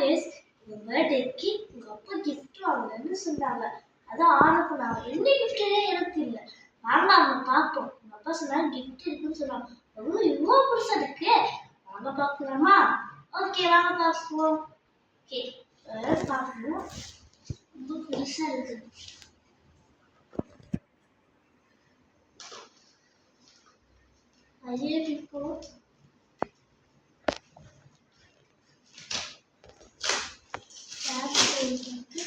Case உங்க பர்த்டேக்கு உங்க அப்பா கிஃப்ட் வாங்கலன்னு சொன்னாங்க. அதான் ஆர்டர் பண்ணாங்க என்ன கிஃப்டே எனக்கு இல்லை. வாங்க அவங்க பார்ப்போம் உங்க அப்பா சொன்னாங்க கிஃப்ட் இருக்குன்னு சொன்னாங்க. அவ்வளோ இவ்வளோ பெருசா இருக்கு. வாங்க பார்க்கலாமா ஓகே வாங்க பார்ப்போம் ஓகே பார்க்கணும் ரொம்ப பெருசா இருக்கு. ஐயோ இப்போ Beijo.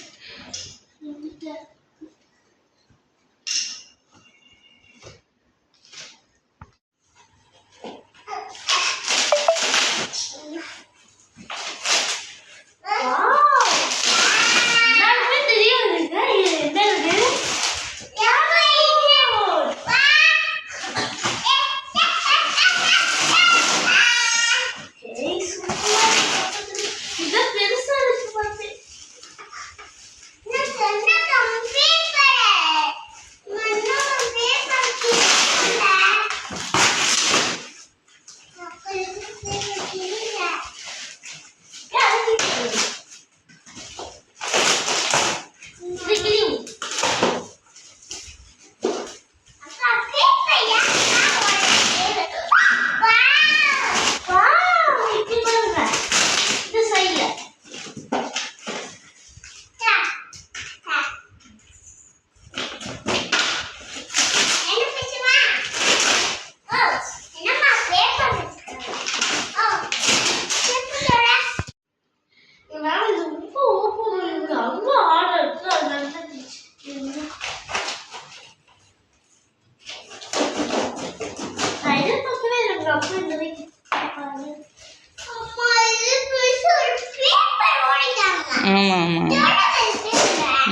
ஆமாம் ஆமாம்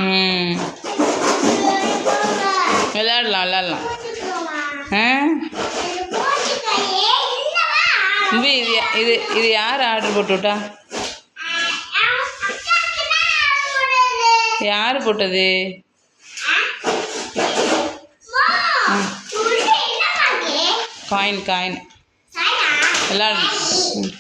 ம் விளையாடலாம் விளையாடலாம். ஆ? இது இது இது யார் ஆர்டர் போட்டு விட்டா? யார் போட்டது? Coin coin. விளையாடணும்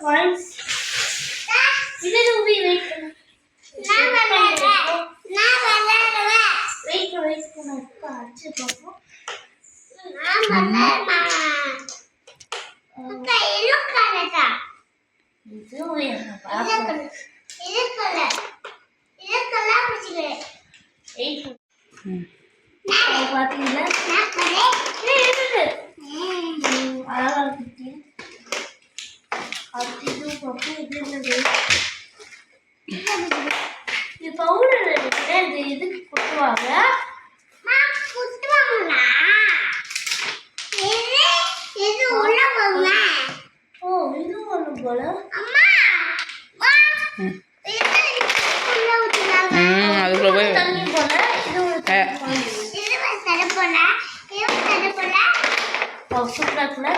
Coins. இது ரூபி வெயிட் பண்ணு வெயிட் வெயிட் பண்ணு இப்போ அடிச்சு பார்ப்போம் இதுவும் எனக்கு பார்ப்போம் வெயிட் பண்ணு ம். அது பார்த்தீங்களா ஏய், இருக்கு. ம், அழகா இருக்கு அது இது பப்பு இது என்னது இது பவுடர் இருக்கு இது கொட்டுவாங்க ஓ இது ஒன்று போல. அதுக்குள்ளே போய். தண்ணி போல. இது ஒரு போல. சூப்பராக இருக்குல்ல?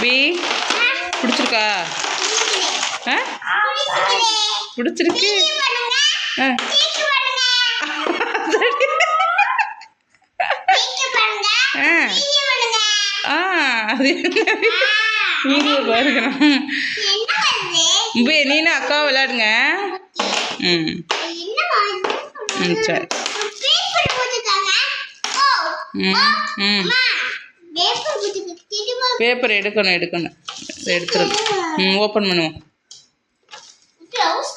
பி பிடிச்சிருக்கா? ஆ பிடிச்சிருக்கு. ஆ. ஆ. ஆ அது வீடியோ பாருக்கணும் பி நீனும் அக்கா விளையாடுங்க. ம். ம் சரி. ம் ம். பேப்பர் எடுக்கணும் எடுக்கணும். எடுத்துருங்க. ம் ஓப்பன் பண்ணுவோம். Ghost